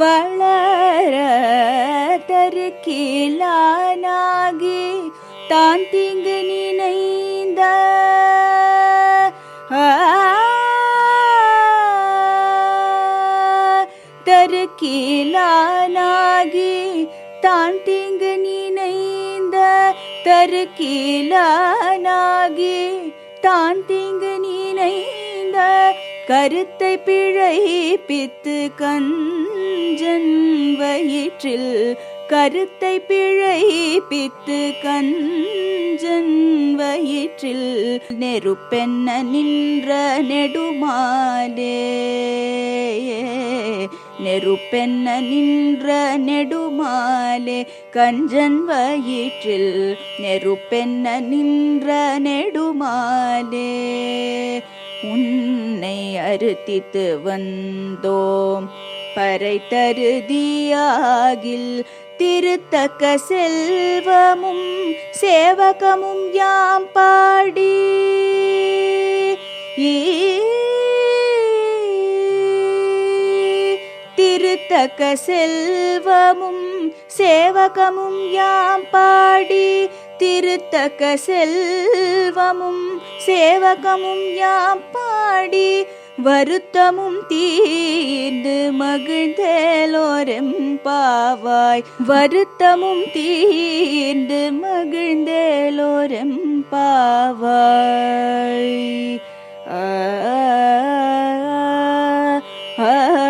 வளர தருக்கிலானாகி தான் தீங்கு நினைந்த. தருக்கிலானாகி தான் தீங்கு நினைந்த. தருக்கிலானாகி தான் தீங்கு நினைந்த. கருத்தை பிழைப்பித்து கண் வயிற்றில் கருத்தை பிழைப்பித்து கஞ்சன் வயிற்றில் நெருப்பென்ன நின்ற நெடுமாலே. நெருப்பென்ன நின்ற நெடுமாலே. கஞ்சன் வயிற்றில் நெருப்பென்ன நின்ற நெடுமாலே. உன்னை அறுத்தித்து வந்தோம். பறை தருதியாகில் திருத்தக்க செல்வமும் சேவகமும் யாம் பாடி. திருத்தக்க செல்வமும் சேவகமும் யாம் பாடி. திருத்தக்க செல்வமும் சேவகமும் யாம் பாடி. வருத்தமும் தீர்ந்து மகிழ்ந்தேலோரெம் பாவாய் வருத்தமும் தீர்ந்து மகிழ்ந்தேலோரெம் பாவாய் ஆ ஆ